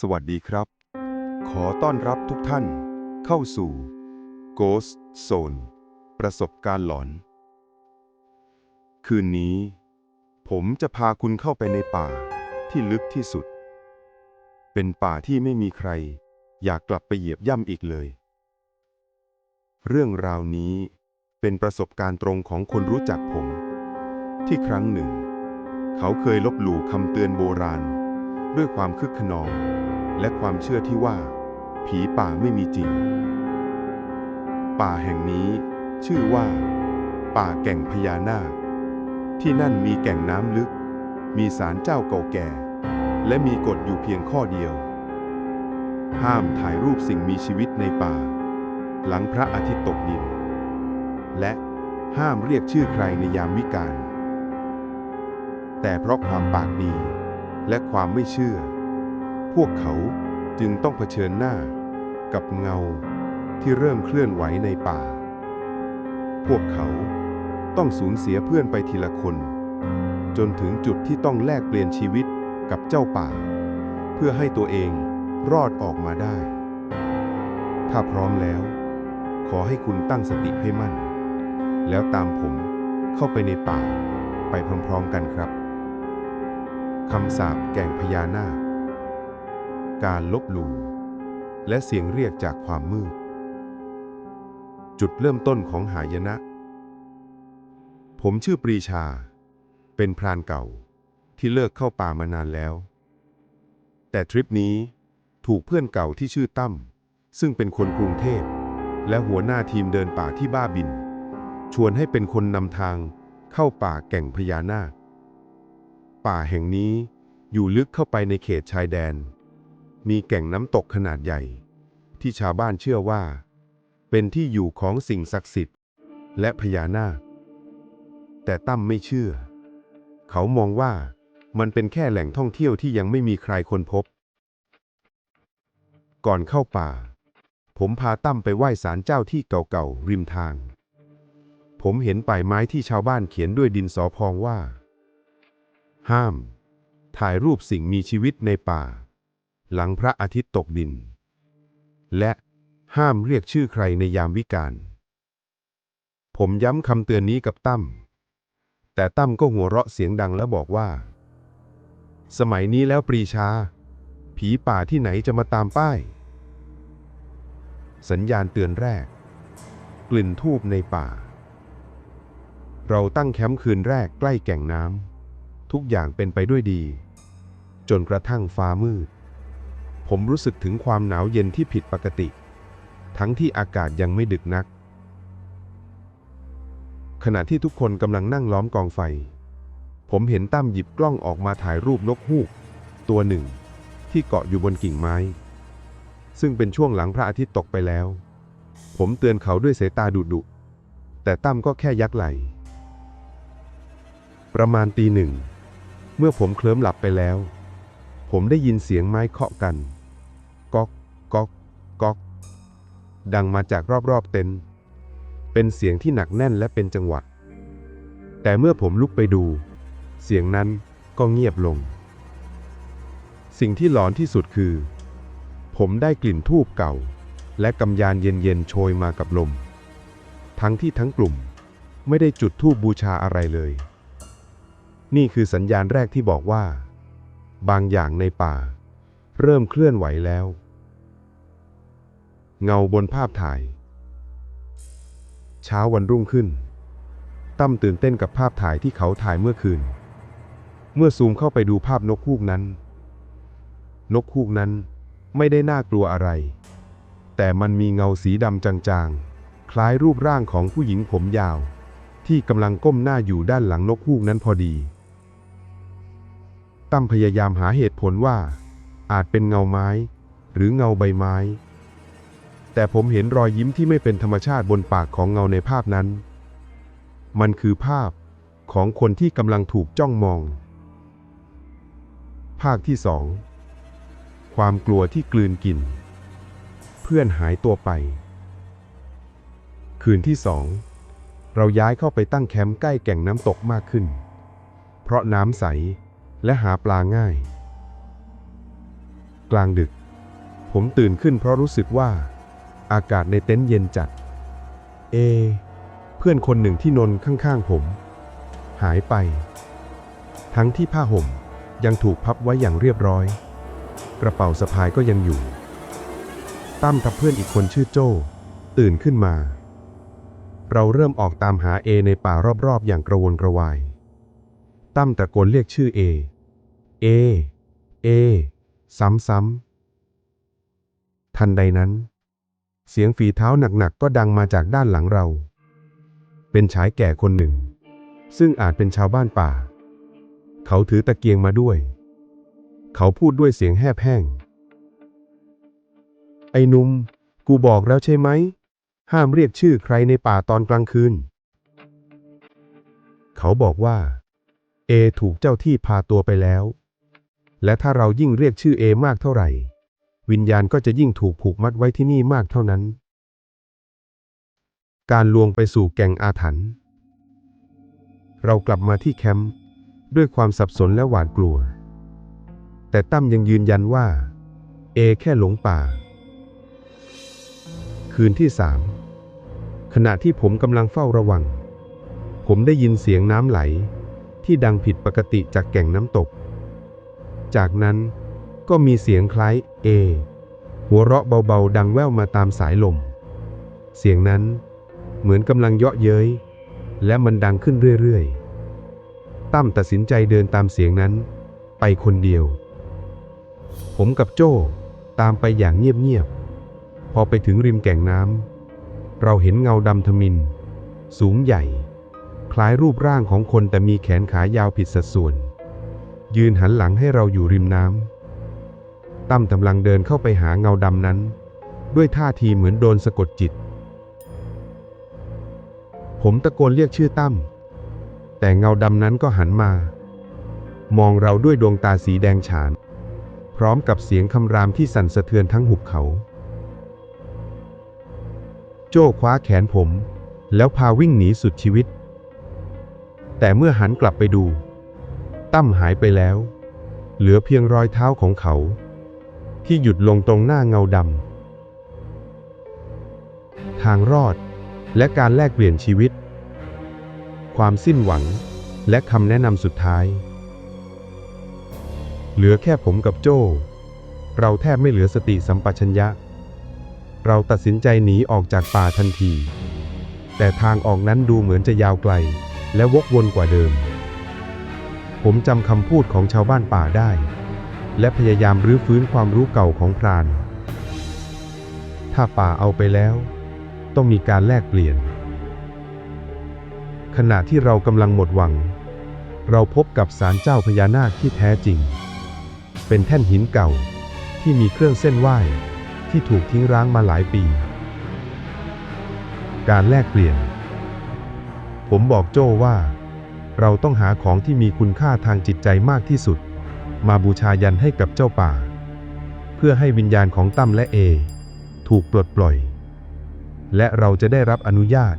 สวัสดีครับ ขอต้อนรับทุกท่านเข้าสู่ Ghost Zone ประสบการณ์หลอน คืนนี้ ผมจะพาคุณเข้าไปในป่าที่ลึกที่สุด เป็นป่าที่ไม่มีใคร อยากกลับไปเหยียบย่ำอีกเลย เรื่องราวนี้เป็นประสบการณ์ตรงของคนรู้จักผม ที่ครั้งหนึ่ง เขาเคยลบหลู่คำเตือนโบราณ ด้วยความคึกขนอง และความเชื่อที่ว่า ผีป่าไม่มีจริง ป่าแห่งนี้ ชื่อว่า ป่าแก่งพญานาค ที่นั่นมีแก่งน้ำลึก มีศาลเจ้าเก่าแก่ และมีกฎอยู่เพียงข้อเดียว ห้ามถ่ายรูปสิ่งมีชีวิตในป่า หลังพระอาทิตย์ตกดิน และห้ามเรียกชื่อใครในยามวิกาลแต่เพราะความปากดี และความไม่เชื่อ พวกเขาจึงต้องเผชิญหน้ากับเงาที่เริ่มเคลื่อนไหวในป่า พวกเขาต้องสูญเสียเพื่อนไปทีละคน จนถึงจุดที่ต้องแลกเปลี่ยนชีวิตกับเจ้าป่า เพื่อให้ตัวเองรอดออกมาได้ ถ้าพร้อมแล้ว ขอให้คุณตั้งสติให้มั่น แล้วตามผมเข้าไปในป่าไปพร้อมๆกันครับ คำสาปแก่งพญานาค การลบหลู่ และเสียงเรียกจากความมืด จุดเริ่มต้นของหายนะ ผมชื่อปรีชา เป็นพรานเก่าที่เลิกเข้าป่ามานานแล้ว แต่ทริปนี้ถูกเพื่อนเก่าที่ชื่อตั้ม ซึ่งเป็นคนกรุงเทพ และหัวหน้าทีมเดินป่าที่บ้าบิน ชวนให้เป็นคนนำทางเข้าป่าแก่งพญานาค ป่าแห่งนี้อยู่ลึกเข้าไปในเขตชายแดน มีแก่งน้ำตกขนาดใหญ่ ที่ชาวบ้านเชื่อว่า เป็นที่อยู่ของสิ่งศักดิ์สิทธิ์ และพญานาค แต่ตั้มไม่เชื่อ เขามองว่ามันเป็นแค่แหล่งท่องเที่ยวที่ยังไม่มีใครค้นพบ ก่อนเข้าป่า ผมพาตั้มไปไหว้ศาลเจ้าที่เก่าๆริมทาง ผมเห็นป้ายไม้ที่ชาวบ้านเขียนด้วยดินสอพองว่า ห้าม ถ่ายรูปสิ่งมีชีวิตในป่า หลังพระอาทิตย์ตกดิน และห้ามเรียกชื่อใครในยามวิกาล ผมย้ำคำเตือนนี้กับตั้ม แต่ตั้มก็หัวเราะเสียงดังแล้วบอกว่า สมัยนี้แล้วปรีชา ผีป่าที่ไหนจะมาตามป้าย สัญญาณเตือนแรก กลิ่นทูบในป่า เราตั้งแคมป์คืนแรกใกล้แก่งน้ำ ทุกอย่างเป็นไปด้วยดี จนกระทั่งฟ้ามืด ผมรู้สึกถึงความหนาวเย็นที่ผิดปกติ ทั้งที่อากาศยังไม่ดึกนัก ขณะที่ทุกคนกำลังนั่งล้อมกองไฟ ผมเห็นตั้มหยิบกล้องออกมาถ่ายรูปนกฮูก ตัวหนึ่ง ที่เกาะอยู่บนกิ่งไม้ ซึ่งเป็นช่วงหลังพระอาทิตย์ตกไปแล้ว ผมเตือนเขาด้วยสายตาดุดุแต่ตั้มก็แค่ยักไหล ประมาณตีหนึ่ง เมื่อผมเคลิ้มหลับไปแล้ว ผมได้ยินเสียงไม้เคาะกัน ก๊อก ก๊อก ก๊อก ดังมาจากรอบๆเต็นท์เป็นเสียงที่หนักแน่นและเป็นจังหวะ แต่เมื่อผมลุกไปดู เสียงนั้นก็เงียบลง สิ่งที่หลอนที่สุดคือ ผมได้กลิ่นทูบเก่า และกำยานเย็นๆโชยมากับลม ทั้งที่ทั้งกลุ่มไม่ได้จุดทูบบูชาอะไรเลย นี่คือสัญญาณแรกที่บอกว่า บางอย่างในป่า เริ่มเคลื่อนไหวแล้ว เงาบนภาพถ่าย เช้าวันรุ่งขึ้น ตั้มตื่นเต้นกับภาพถ่ายที่เขาถ่ายเมื่อคืน เมื่อซูมเข้าไปดูภาพนกฮูกนั้น นกฮูกนั้นไม่ได้น่ากลัวอะไร แต่มันมีเงาสีดำจางๆ คล้ายรูปร่างของผู้หญิงผมยาวที่กำลังก้มหน้าอยู่ด้านหลังนกฮูกนั้นพอดี ตั้มพยายามหาเหตุผลว่า อาจเป็นเงาไม้ หรือเงาใบไม้ แต่ผมเห็นรอยยิ้มที่ไม่เป็นธรรมชาติบนปากของเงาในภาพนั้น มันคือภาพของคนที่กำลังถูกจ้องมอง ภาคที่สองความกลัวที่กลืนกิน เพื่อนหายตัวไป คืนที่สองเราย้ายเข้าไปตั้งแคมป์ใกล้แก่งน้ำตกมากขึ้น เพราะน้ำใส และหาปลาง่าย กลางดึก ผมตื่นขึ้นเพราะรู้สึกว่า อากาศในเต็นท์เย็นจัด เอ เพื่อนคนหนึ่งที่นอนข้างๆผม หายไป ทั้งที่ผ้าห่มยังถูกพับไว้อย่างเรียบร้อย กระเป๋าสะพายก็ยังอยู่ ตั้มกับเพื่อนอีกคนชื่อโจ้ ตื่นขึ้นมา เราเริ่มออกตามหาเอในป่ารอบๆอย่างกระวนกระวาย ตั้มตะโกนเรียกชื่อเอ เอ เอ ซ้ำๆ ทันใดนั้น เสียงฝีเท้าหนักๆ ก็ดังมาจากด้านหลังเรา เป็นชายแก่คนหนึ่ง ซึ่งอาจเป็นชาวบ้านป่า เขาถือตะเกียงมาด้วย เขาพูดด้วยเสียงแหบแห้ง ไอ้นุ่ม กูบอกแล้วใช่ไหม ห้ามเรียกชื่อใครในป่าตอนกลางคืน เขาบอกว่า เอถูกเจ้าที่พาตัวไปแล้ว และถ้าเรายิ่งเรียกชื่อเอมากเท่าไหร่ วิญญาณก็จะยิ่งถูกผูกมัดไว้ที่นี่มากเท่านั้น การลวงไปสู่แก่งอาถรรพ์เรากลับมาที่แคมป์ด้วยความสับสนและหวาดกลัว แต่ตั้มยังยืนยันว่า เอแค่หลงป่า คืนที่สามขณะที่ผมกำลังเฝ้าระวัง ผมได้ยินเสียงน้ำไหล ที่ดังผิดปกติจากแก่งน้ำตก จากนั้นก็มีเสียงคล้ายเอ หัวเราะเบาๆ ดังแว่วมาตามสายลม เสียงนั้นเหมือนกำลังเยาะเย้ย และมันดังขึ้นเรื่อยๆ ตั้มตัดสินใจเดินตามเสียงนั้น ไปคนเดียว ผมกับโจ้ตามไปอย่างเงียบๆ พอไปถึงริมแก่งน้ำเราเห็นเงาดำทมิน สูงใหญ่ ล้ายรูปร่างของคนแต่มีแขนขายาวผิดสัดส่วน ยืนหันหลังให้เราอยู่ริมน้ำตั้มกำลังเดินเข้าไปหาเงาดำนั้น ด้วยท่าทีเหมือนโดนสะกดจิต ผมตะโกนเรียกชื่อตั้ม แต่เงาดำนั้นก็หันมา มองเราด้วยดวงตาสีแดงฉาน พร้อมกับเสียงคำรามที่สั่นสะเทือนทั้งหุบเขา โจ้คว้าแขนผมแล้วพาวิ่งหนีสุดชีวิต แต่เมื่อหันกลับไปดู ตั้มหายไปแล้ว เหลือเพียงรอยเท้าของเขา ที่หยุดลงตรงหน้าเงาดำทางรอดและการแลกเปลี่ยนชีวิต ความสิ้นหวังและคำแนะนำสุดท้าย เหลือแค่ผมกับโจ้ เราแทบไม่เหลือสติสัมปชัญญะ เราตัดสินใจหนีออกจากป่าทันที แต่ทางออกนั้นดูเหมือนจะยาวไกล และวกวนกว่าเดิม ผมจำคำพูดของชาวบ้านป่าได้ และพยายามรื้อฟื้นความรู้เก่าของพราน ถ้าป่าเอาไปแล้ว ต้องมีการแลกเปลี่ยน ขณะที่เรากำลังหมดหวัง เราพบกับศาลเจ้าพญานาคที่แท้จริง เป็นแท่นหินเก่าที่มีเครื่องเส้นไหว้ที่ถูกทิ้งร้างมาหลายปี การแลกเปลี่ยน ผมบอกโจ้ว่า เราต้องหาของที่มีคุณค่าทางจิตใจมากที่สุด มาบูชายันให้กับเจ้าป่า เพื่อให้วิญญาณของตั้มและเอ ถูกปลดปล่อย และเราจะได้รับอนุญาต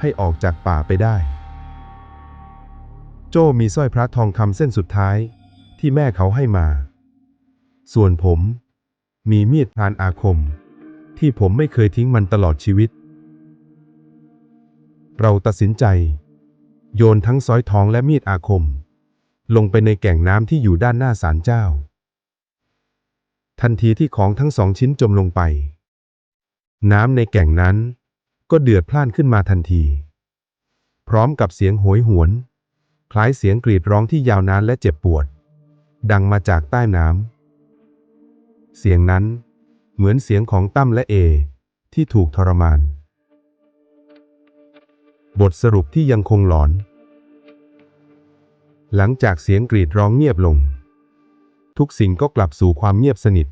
ให้ออกจากป่าไปได้ โจ้มีสร้อยพระทองคำเส้นสุดท้ายที่แม่เขาให้มา ส่วนผม มีมีดพรานอาคม ที่ผมไม่เคยทิ้งมันตลอดชีวิต เราตัดสินใจ โยนทั้งสร้อยทองและมีดอาคม ลงไปในแก่งน้ำที่อยู่ด้านหน้าศาลเจ้า ทันทีที่ของทั้งสองชิ้นจมลงไป น้ำในแก่งนั้นก็เดือดพล่านขึ้นมาทันที พร้อมกับเสียงโหยหวน คล้ายเสียงกรีดร้องที่ยาวนานและเจ็บปวด ดังมาจากใต้น้ำเสียงนั้นเหมือนเสียงของตั้มและเอ ที่ถูกทรมาน บทสรุปที่ยังคงหลอน หลังจากเสียงกรีดร้องเงียบลง ทุกสิ่งก็กลับสู่ความเงียบสนิท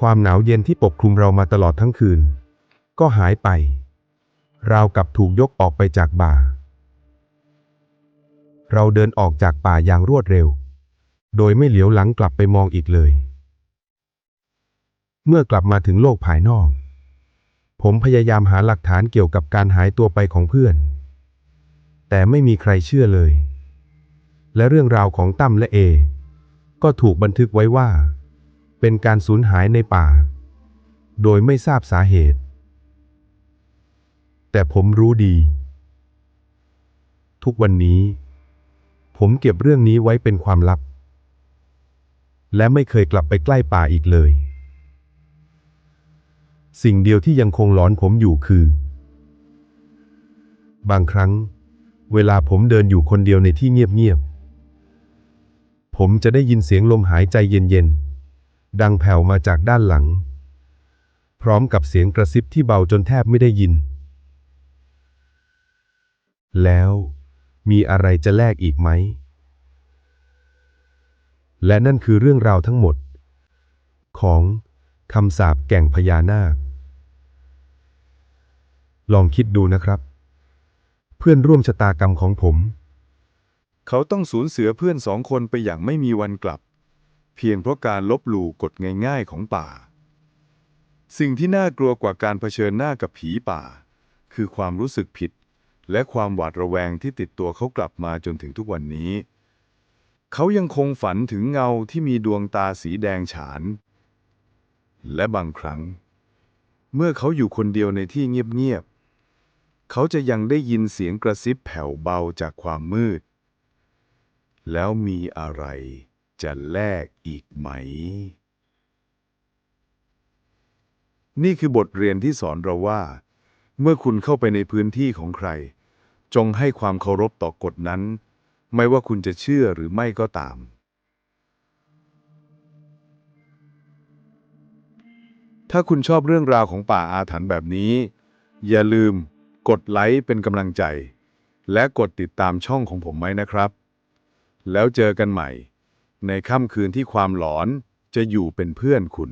ความหนาวเย็นที่ปกคลุมเรามาตลอดทั้งคืน ก็หายไป ราวกับถูกยกออกไปจากบ่า เราเดินออกจากป่าอย่างรวดเร็ว โดยไม่เหลียวหลังกลับไปมองอีกเลย เมื่อกลับมาถึงโลกภายนอก ผมพยายามหาหลักฐานเกี่ยวกับการหายตัวไปของเพื่อน แต่ไม่มีใครเชื่อเลย และเรื่องราวของตั้มและเอ ก็ถูกบันทึกไว้ว่า เป็นการสูญหายในป่า โดยไม่ทราบสาเหตุ แต่ผมรู้ดี ทุกวันนี้ ผมเก็บเรื่องนี้ไว้เป็นความลับ และไม่เคยกลับไปใกล้ป่าอีกเลย สิ่งเดียวที่ยังคงหลอนผมอยู่คือ บางครั้ง เวลาผมเดินอยู่คนเดียวในที่เงียบๆ ผมจะได้ยินเสียงลมหายใจเย็นๆ ดังแผ่วมาจากด้านหลัง พร้อมกับเสียงกระซิบที่เบาจนแทบไม่ได้ยิน แล้วมีอะไรจะแลกอีกไหม และนั่นคือเรื่องราวทั้งหมด ของคำสาปแก่งพญานาค ลองคิดดูนะครับ เพื่อนร่วมชะตากรรมของผม เขาต้องสูญเสียเพื่อนสองคนไปอย่างไม่มีวันกลับ เพียงเพราะการลบหลู่กฎง่ายๆของป่า สิ่งที่น่ากลัวกว่าการเผชิญหน้ากับผีป่า คือความรู้สึกผิด และความหวาดระแวงที่ติดตัวเขากลับมาจนถึงทุกวันนี้ เขายังคงฝันถึงเงาที่มีดวงตาสีแดงฉาน และบางครั้ง เมื่อเขาอยู่คนเดียวในที่เงียบๆ เขาจะยังได้ยินเสียงกระซิบแผ่วเบาจากความมืด แล้วมีอะไรจะแลกอีกไหม นี่คือบทเรียนที่สอนเราว่า เมื่อคุณเข้าไปในพื้นที่ของใคร จงให้ความเคารพต่อกฎนั้น ไม่ว่าคุณจะเชื่อหรือไม่ก็ตาม ถ้าคุณชอบเรื่องราวของป่าอาถรรพ์แบบนี้ อย่าลืม กดไลค์เป็นกำลังใจ และกดติดตามช่องของผมไว้นะครับ แล้วเจอกันใหม่ ในค่ำคืนที่ความหลอนจะอยู่เป็นเพื่อนคุณ